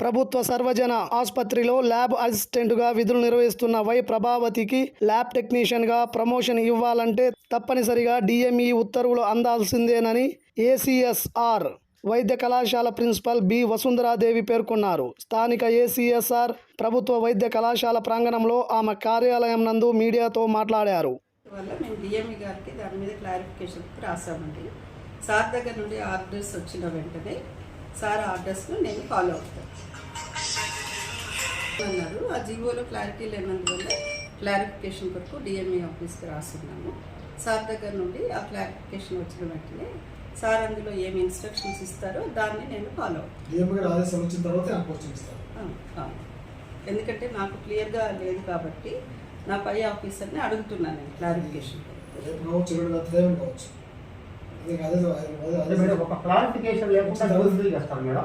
ప్రభుత్వ సర్వజన ఆసుపత్రిలో ల్యాబ్ అసిస్టెంట్గా విధులు నిర్వహిస్తున్న వై ప్రభావతికి ల్యాబ్ టెక్నీషియన్గా ప్రమోషన్ ఇవ్వాలంటే తప్పనిసరిగా డిఎంఈ ఉత్తర్వులు అందాల్సిందేనని ఏసీఎస్ఆర్ వైద్య కళాశాల ప్రిన్సిపల్ బి వసుంధరాదేవి పేర్కొన్నారు. స్థానిక ఏసీఎస్ఆర్ ప్రభుత్వ వైద్య కళాశాల ప్రాంగణంలో ఆమె కార్యాలయం నందు మీడియాతో మాట్లాడారు. వల్ల మేము డిఎంఈ గారికి దాని మీద క్లారిఫికేషన్ రాసామండి సార్ దగ్గర నుండి ఆర్డర్స్ వచ్చిన వెంటనే సార్ ఆర్డర్స్ను నేను ఫాలో అవుతాను. అన్నారు. ఆ జీవోలో క్లారిటీ లేనందువల్ల క్లారిఫికేషన్ కొరకు డిఎంఈ ఆఫీస్కి రాస్తున్నాము. సార్ దగ్గర నుండి ఆ క్లారిఫికేషన్ వచ్చిన వెంటనే సార్ అందులో ఏమి ఇన్స్ట్రక్షన్స్ ఇస్తారో దాన్ని నేను ఫాలో అవుతాను. ఎందుకంటే నాకు క్లియర్గా లేదు కాబట్టి నా పై ఆఫీసర్ని అడుగుతున్నాను నేను క్లారిఫికేషన్ ఒక క్లారిఫికేషన్ లేకుండా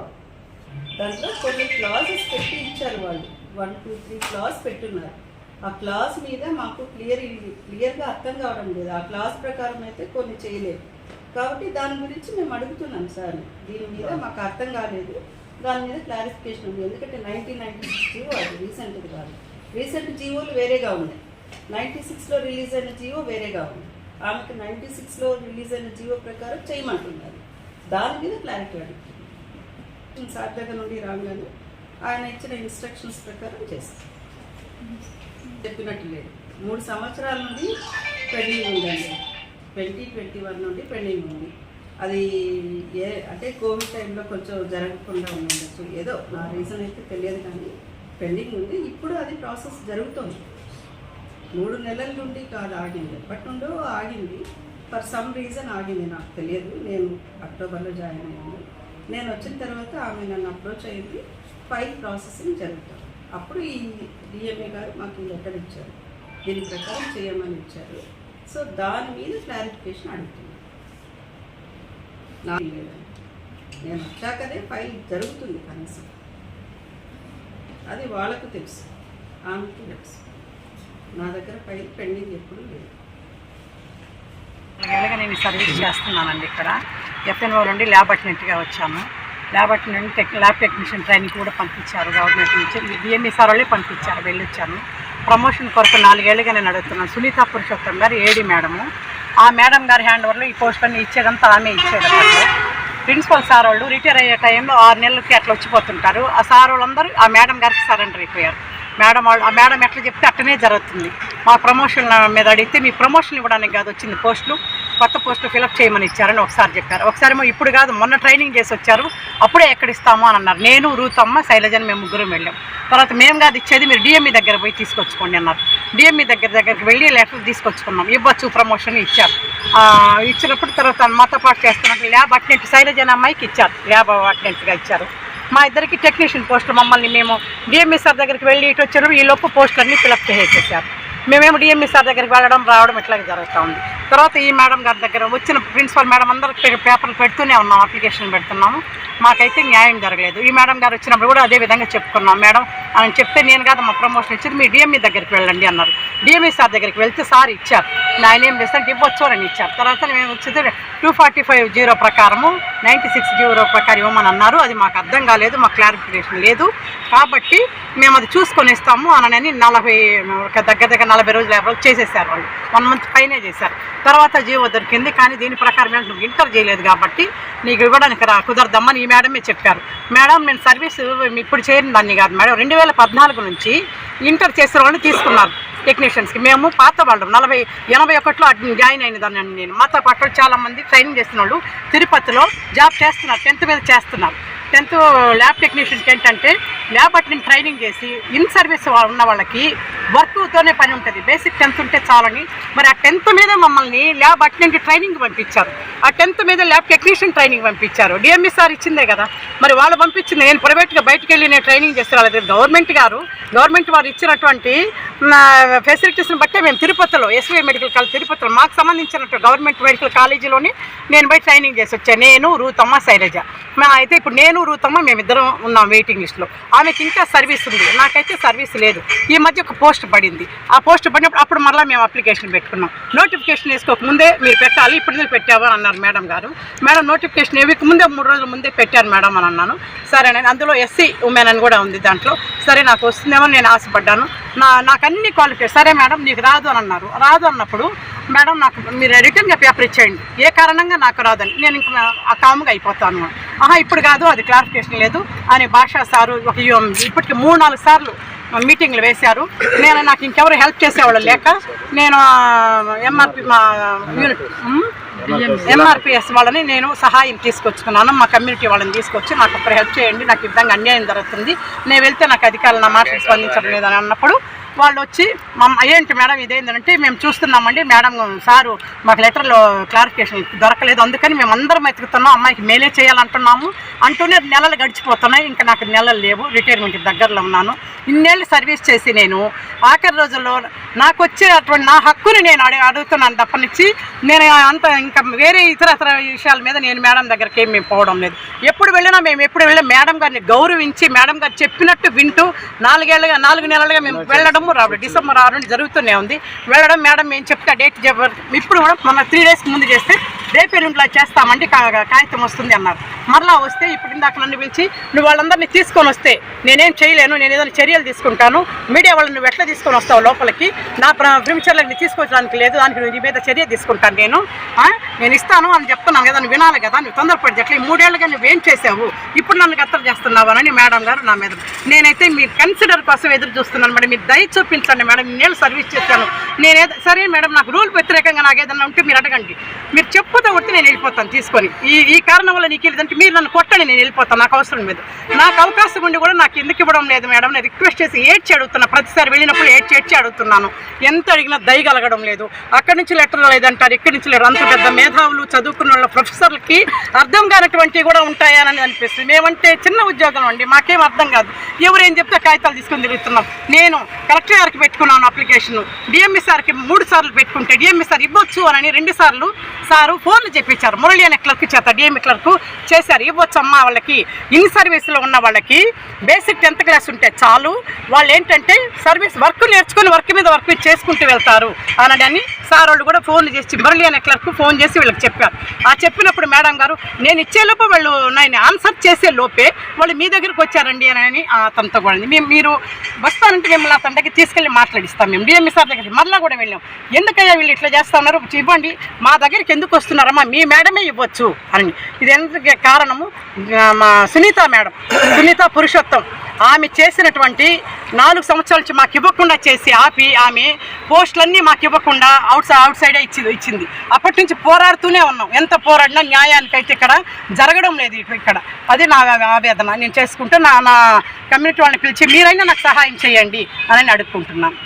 దాంట్లో కొన్ని క్లాజెస్ పెట్టి ఇచ్చారు వాళ్ళు. వన్ టూ త్రీ క్లాస్ పెట్టున్నారు. ఆ క్లాస్ మీద మాకు క్లియర్ క్లియర్గా అర్థం కావడం లేదు. ఆ క్లాస్ ప్రకారం అయితే కొన్ని చేయలేదు. కాబట్టి దాని గురించి మేము అడుగుతున్నాం సార్. దీని మీద మాకు అర్థం కాలేదు. దాని మీద క్లారిఫికేషన్ ఉంది. ఎందుకంటే నైన్టీన్ నైన్టీ సిక్స్ జీవో అది రీసెంట్ది కాదు. రీసెంట్ జీవోలు వేరేగా ఉన్నాయి. నైంటీ సిక్స్లో రిలీజ్ అయిన జీవో వేరేగా ఉంది. ఆమెకు నైంటీ సిక్స్లో రిలీజ్ అయిన జీవో ప్రకారం చేయమంటున్నారు. దాని మీద క్లారిటీ అడుగుతున్నాం సార్ దగ్గర నుండి రాగానే ఆయన ఇచ్చిన ఇన్స్ట్రక్షన్స్ ప్రకారం చేస్తాం. చెప్పినట్టు లేదు మూడు సంవత్సరాల నుండి పెండింగ్ ఉందండి. ట్వంటీ ట్వంటీ వన్ నుండి పెండింగ్ ఉంది. అది ఏ అంటే కోవిడ్ టైంలో కొంచెం జరగకుండా ఉండొచ్చు. ఏదో నా రీజన్ అయితే తెలియదు కానీ పెండింగ్ ఉంది. ఇప్పుడు అది ప్రాసెస్ జరుగుతోంది. మూడు నెలల నుండి కాదు ఆగింది. ఎప్పటి నుండో ఆగింది. ఫర్ సమ్ రీజన్ ఆగింది. నాకు తెలియదు. నేను అక్టోబర్లో జాయిన్ అయ్యాను. నేను వచ్చిన తర్వాత ఆమె నన్ను అప్రోచ్ అయింది. ఫైల్ ప్రాసెసింగ్ జరుగుతుంది. అప్పుడు ఈ డిఎంఏ గారు మాకు ఈ లెటర్ ఇచ్చారు. దీని ప్రకారం చేయమని ఇచ్చారు. సో దాని మీద క్లారిఫికేషన్ అడుగుతున్నాను. నాకు లేదండి నేను వచ్చాకనే ఫైల్ జరుగుతుంది కనీసం. అది వాళ్ళకు తెలుసు. ఆమెకి తెలుసు. నా దగ్గర ఫైల్ పెండింగ్ ఎప్పుడు లేదు. నేను సర్వీస్ చేస్తున్నానండి ఇక్కడ. ఎఫ్ఎన్ఓ నుండి ల్యాబ్ అటెండెంట్గా వచ్చాను lab attendant tech lab technician training కూడా పంపించారు గవర్నమెంట్ నుంచి. బిఎంఈ సార్ వాళ్ళే పంపించారు వెళ్ళొచ్చాను ప్రమోషన్ కొరకు నాలుగేళ్ళుగా నేను అడుగుతున్నాను సునీత పురుషోత్తం గారు ఏడి మేడము. ఆ మేడం గారి హ్యాండ్ ఓవర్లో ఈ పోస్ట్ అన్ని ఇచ్చేదంతా ఆమె ఇచ్చేది ప్రిన్సిపల్ సార్ వాళ్ళు రిటైర్ అయ్యే టైంలో ఆరు నెలలకి అట్లా వచ్చిపోతుంటారు. ఆ సార్ వాళ్ళందరూ ఆ మేడం గారికి సరెండర్ అయిపోయారు. మేడం వాళ్ళు ఆ మేడం ఎట్లా చెప్తే అట్టనే జరుగుతుంది. మా ప్రమోషన్ మీద అడిగితే మీ ప్రమోషన్ ఇవ్వడానికి కాదు వచ్చింది పోస్టులు. కొత్త పోస్టు ఫిలప్ చేయమని ఇచ్చారని ఒకసారి చెప్పారు. ఒకసారి ఏమో ఇప్పుడు కాదు మొన్న ట్రైనింగ్ చేసి వచ్చారు. అప్పుడే ఎక్కడ ఇస్తాము అని అన్నారు. నేను రూతమ్మ శైలజని మేము ముగ్గురం వెళ్ళాం. తర్వాత మేము కాదు ఇచ్చేది మీరు డిఎంఈ దగ్గర పోయి తీసుకొచ్చుకోండి అన్నారు. డిఎంఈ దగ్గర దగ్గరికి వెళ్ళి లెటర్ తీసుకొచ్చుకున్నాం. ఇవ్వచ్చు ప్రమోషన్ ఇచ్చారు. ఇచ్చినప్పుడు తర్వాత మాతో పాటు చేస్తున్నట్టు ల్యాబ్ అటెండెంట్ శైలజన్ అమ్మాయికి ఇచ్చారు. ల్యాబ్ అటెండెంట్గా ఇచ్చారు. మా ఇద్దరికి టెక్నీషియన్ పోస్టులు మమ్మల్ని మేము డిఎంఈ సార్ దగ్గరికి వెళ్ళి ఇటు వచ్చారు. ఈ లోపు పోస్టులన్నీ ఫిలప్ చేసేసారు. మేమేమో డిఎంఈ సార్ దగ్గరికి వెళ్ళడం రావడం ఇట్లాగే జరుగుతూ ఉంది. తర్వాత ఈ మేడం గారి దగ్గర వచ్చిన ప్రిన్సిపల్ మేడం అందరికి పేపర్లు పెడుతూనే ఉన్నాం అప్లికేషన్ పెడుతున్నాము. మాకైతే న్యాయం జరగలేదు. ఈ మేడం గారు వచ్చినప్పుడు కూడా అదే విధంగా చెప్పుకున్నాం మేడం అని చెప్తే నేను కాదు మా ప్రమోషన్ ఇచ్చేది మీ డిఎంఈ దగ్గరికి వెళ్ళండి అన్నారు. డిఎంఈ సార్ దగ్గరికి వెళ్తే సార్ ఇచ్చారు. ఆయన ఏం చేస్తారంటే ఇవ్వచ్చు అని ఇచ్చారు. తర్వాత మేము వచ్చేది టూ ఫార్టీ ఫైవ్ జీరో ప్రకారము నైంటీ సిక్స్ జీరో ప్రకారం ఇవ్వమని అన్నారు అది మాకు అర్థం కాలేదు మాకు క్లారిఫికేషన్ లేదు. కాబట్టి మేము అది చూసుకొని ఇస్తాము అనని నలభై ఒక దగ్గర దగ్గర నలభై రోజులు యాభై రోజులు చేసేసారు వాళ్ళు. వన్ మంత్ పైనే చేశారు. తర్వాత జీవో దొరికింది కానీ దీని ప్రకారం నువ్వు ఇంటర్ చేయలేదు కాబట్టి నీకు ఇవ్వడానికి రా కుదరదమ్మని ఈ మేడమే చెప్పారు. మేడం నేను సర్వీస్ ఇప్పుడు చేరిన దాన్ని కాదు. మేడం రెండు వేల పద్నాలుగు నుంచి ఇంటర్ చేసిన వాళ్ళని తీసుకున్నారు టెక్నీషియన్స్కి. మేము పాత వాళ్ళం. నలభై ఎనభై ఒకటిలో జాయిన్ అయిన దాన్ని నేను. మాతో పాటు చాలామంది ట్రైనింగ్ చేస్తున్న వాళ్ళు తిరుపతిలో జాబ్ చేస్తున్నారు టెన్త్ మీద చేస్తున్నారు. టెన్త్ ల్యాబ్ టెక్నీషియన్కి ఏంటంటే ల్యాబ్ అటెండెంట్ ట్రైనింగ్ చేసి ఇన్ సర్వీస్ ఉన్న వాళ్ళకి వర్క్తోనే పని ఉంటుంది. బేసిక్ టెన్త్ ఉంటే చాలని. మరి టెన్త్ మీద మమ్మల్ని ల్యాబ్ అటెండెంట్ ట్రైనింగ్ పంపించారు. ఆ టెన్త్ మీద ల్యాబ్ టెక్నీషియన్ ట్రైనింగ్ పంపించారు. డిఎంఈ సార్ ఇచ్చిందే కదా. మరి వాళ్ళు పంపించింది. నేను ప్రైవేట్గా బయటికి వెళ్ళి నేను ట్రైనింగ్ చేస్తున్నాను గవర్నమెంట్ గారు గవర్నమెంట్ వారు ఇచ్చినటువంటి ఫెసిలిటీస్ని బట్టే మేము తిరుపతిలో ఎస్వీ మెడికల్ కాలేజ్ తిరుపతిలో మాకు సంబంధించినట్టు గవర్నమెంట్ మెడికల్ కాలేజీలోని నేను పోయి ట్రైనింగ్ చేసి వచ్చాను నేను రూతమ్మ శైలజ. అయితే ఇప్పుడు నేను రూతమ్మ మేమిద్దరం ఉన్నాం వెయిటింగ్ లిస్ట్లో ఆమెకి ఇంకా సర్వీస్ ఉంది. నాకైతే సర్వీస్ లేదు. ఈ మధ్య ఒక పోస్ట్ పడింది. ఆ పోస్ట్ పడినప్పుడు అప్పుడు మరలా మేము అప్లికేషన్ పెట్టుకున్నాం. నోటిఫికేషన్ వేసుకోక ముందే మీరు పెట్టాలి. ఇప్పుడు ఎందుకు అన్నారు మేడం గారు. మేడం నోటిఫికేషన్ ఇవ్వక ముందే మూడు రోజుల ముందే పెట్టారు మేడం అని అన్నాను. సరే నేను అందులో ఎస్సీ ఉమెన్ అని కూడా ఉంది దాంట్లో. సరే నాకు వస్తుందేమో నేను ఆశపడ్డాను. నా నాకు అన్ని క్వాలిఫికేషన్ సరే మేడం నీకు రాదు అని అన్నారు. రాదు అన్నప్పుడు మేడం నాకు మీరు రిటర్న్గా పేపర్ ఇచ్చేయండి. ఏ కారణంగా నాకు రాదని. నేను ఇంకా ఆ కాముగా అయిపోతాను. ఆహా ఇప్పుడు కాదు అది క్లారిఫికేషన్ లేదు అని భాషా సారు ఒక ఇప్పటికి మూడు నాలుగు సార్లు మీటింగ్లు వేశారు. నేను నాకు ఇంకెవరు హెల్ప్ చేసేవాళ్ళు లేక నేను ఎంఆర్పి మా యూనిట్ ఎంఆర్పిఎస్ వాళ్ళని నేను సహాయం తీసుకొచ్చుకున్నాను. మా కమ్యూనిటీ వాళ్ళని తీసుకొచ్చి నాకు అప్పుడు హెల్ప్ చేయండి నాకు ఈ విధంగా అన్యాయం జరుగుతుంది. నేను వెళ్తే నాకు అధికారులు నా మాటలు స్పందించడం లేదని అన్నప్పుడు వాళ్ళు వచ్చి మా ఏంటి మేడం ఇదేంటంటే మేము చూస్తున్నామండి మేడం సారు మాకు లెటర్లో క్లారిఫికేషన్ దొరకలేదు అందుకని మేము అందరం వెతుకుతున్నాం అమ్మాయికి మేలే చేయాలంటున్నాము. అంటూనే నెలలు గడిచిపోతున్నాయి ఇంకా నాకు నెలలు లేవు రిటైర్మెంట్ దగ్గరలో ఉన్నాను. ఇన్నేళ్ళు సర్వీస్ చేసి నేను ఆఖరి రోజుల్లో నాకు వచ్చే అటువంటి నా హక్కుని నేను అడిగి అడుగుతున్నాను తప్పనిచ్చి నేను అంత ఇంకా వేరే ఇతర ఇతర విషయాల మీద నేను మేడం దగ్గరికి ఏం మేము పోవడం లేదు. ఎప్పుడు వెళ్ళినా మేము ఎప్పుడు వెళ్ళినా మేడం గారిని గౌరవించి మేడం గారు చెప్పినట్టు వింటూ నాలుగేళ్ళుగా నాలుగు నెలలుగా మేము వెళ్ళడము రావడం డిసెంబర్ ఆరు నుండి జరుగుతూనే ఉంది. వెళ్ళడం మేడం మేము చెప్తే డేట్ చెప్పారు. ఇప్పుడు కూడా మన త్రీ డేస్ ముందు చేస్తే రేపు ఎల్లుండిలా చేస్తామండి కా- కాగితం వస్తుంది అన్నారు. మరలా వస్తే ఇప్పుడు ఇందాక నన్ను పిలిచి నువ్వు వాళ్ళందరినీ తీసుకొని వస్తే నేనేం చేయలేను నేను ఏదైనా చర్యలు తీసుకుంటాను మీడియా వాళ్ళని నువ్వు ఎట్లా తీసుకొని వస్తావు లోపలికి? నా ప్రిమిచర్లని తీసుకొచ్చడానికి లేదు దానికి నువ్వు మీద చర్య తీసుకుంటాను నేను. నేను ఇస్తాను అని చెప్తున్నాను కదా నువ్వు వినాలి కదా నువ్వు తొందరపడి ఎట్లా ఈ మూడేళ్ళుగా నువ్వేం చేసావు ఇప్పుడు నన్ను గత్తర చేస్తున్నావానని మేడం గారు నా మీద. నేనైతే మీ కన్సిడర్ కోసం ఎదురు చూస్తున్నాను మేడం మీరు దయ చూపించండి మేడం నేను సర్వీస్ చేశాను. నేనేదో సరే మేడం నాకు రూల్ వ్యతిరేకంగా నాకు ఏదైనా ఉంటే మీరు అడగండి. మీరు చెప్పు చెప్పుతో కొడితే నేను వెళ్ళిపోతాను తీసుకొని. ఈ ఈ కారణం వల్ల నీకు లేదంటే మీరు నన్ను కొట్టండి నేను వెళ్ళిపోతాను నాకు అవసరం లేదు. నాకు అవకాశం ఉండి కూడా నాకు ఎందుకు ఇవ్వడం లేదు మేడం? నేను రిక్వెస్ట్ చేసి ఏడ్చి అడుగుతున్నా. ప్రతిసారి వెళ్ళినప్పుడు ఏడ్చి ఏడ్చి అడుగుతున్నాను. ఎంత అడిగినా దయగలగడం లేదు. అక్కడి నుంచి లెటర్ లేదంటారు ఇక్కడి నుంచి లేరు అంత పెద్ద మేధావులు చదువుకున్న వాళ్ళ ప్రొఫెసర్లకి అర్థం కానటువంటివి కూడా ఉంటాయని అనిపిస్తుంది. మేమంటే చిన్న ఉద్యోగం అండి మాకేం అర్థం కాదు. ఎవరేం చెప్తే కాగితాలు తీసుకొని తిరుగుతున్నాం. నేను కలెక్టర్ గారికి పెట్టుకున్నాను అప్లికేషన్. డిఎంఈ సార్కి మూడు సార్లు పెట్టుకుంటే డిఎంఈ సార్ ఇవ్వచ్చు అని రెండు సార్లు సారు ఫోన్లు చెప్పించారు మురళి అనే క్లర్క్ చేత డిఎంఈ క్లర్క్ చేశారు. ఇవ్వచ్చమ్మా వాళ్ళకి. ఇన్ సర్వీస్లో ఉన్న వాళ్ళకి బేసిక్ టెన్త్ క్లాస్ ఉంటే చాలు. వాళ్ళు ఏంటంటే సర్వీస్ వర్క్ నేర్చుకుని వర్క్ మీద వర్క్ చేసుకుంటూ వెళ్తారు అనడని సార్ వాళ్ళు కూడా ఫోన్లు చేసి మురళి అనే క్లర్క్ ఫోన్ చేసి వీళ్ళకి చెప్పారు. ఆ చెప్పినప్పుడు మేడం గారు నేను ఇచ్చేలోపు వాళ్ళు నేను ఆన్సర్ చేసే లోపే వాళ్ళు మీ దగ్గరికి వచ్చారండి అని అతనితో కూడా మేము మీరు వస్తానంటే మిమ్మల్ని అతని దగ్గర తీసుకెళ్ళి మాట్లాడిస్తాం మేము. డిఎంఈ సార్ దగ్గరికి మరలా కూడా వెళ్ళాం. ఎందుకయ్యా వీళ్ళు ఇట్లా చేస్తా ఉన్నారు? ఇవ్వండి. మా దగ్గరికి ఎందుకు వస్తున్నారమ్మా మీ మేడమే ఇవ్వచ్చు అని. ఇది ఎందుకు కారణము? మా సునీత మేడం సునీత పురుషోత్తం. ఆమె చేసినటువంటి నాలుగు సంవత్సరాల నుంచి మాకు ఇవ్వకుండా చేసి ఆపి ఆమె పోస్టులన్నీ మాకు ఇవ్వకుండా అవుట్ సైడ్ అవుట్ సైడే ఇచ్చి ఇచ్చింది. అప్పటి నుంచి పోరాడుతూనే ఉన్నాం. ఎంత పోరాడినా న్యాయానికైతే ఇక్కడ జరగడం లేదు ఇక్కడ. అది నా ఆవేదన. నేను చేసుకుంటూ నా నా కమ్యూనిటీ వాళ్ళని పిలిచి మీరైనా నాకు సహాయం చేయండి అని అడుక్కుంటున్నాను.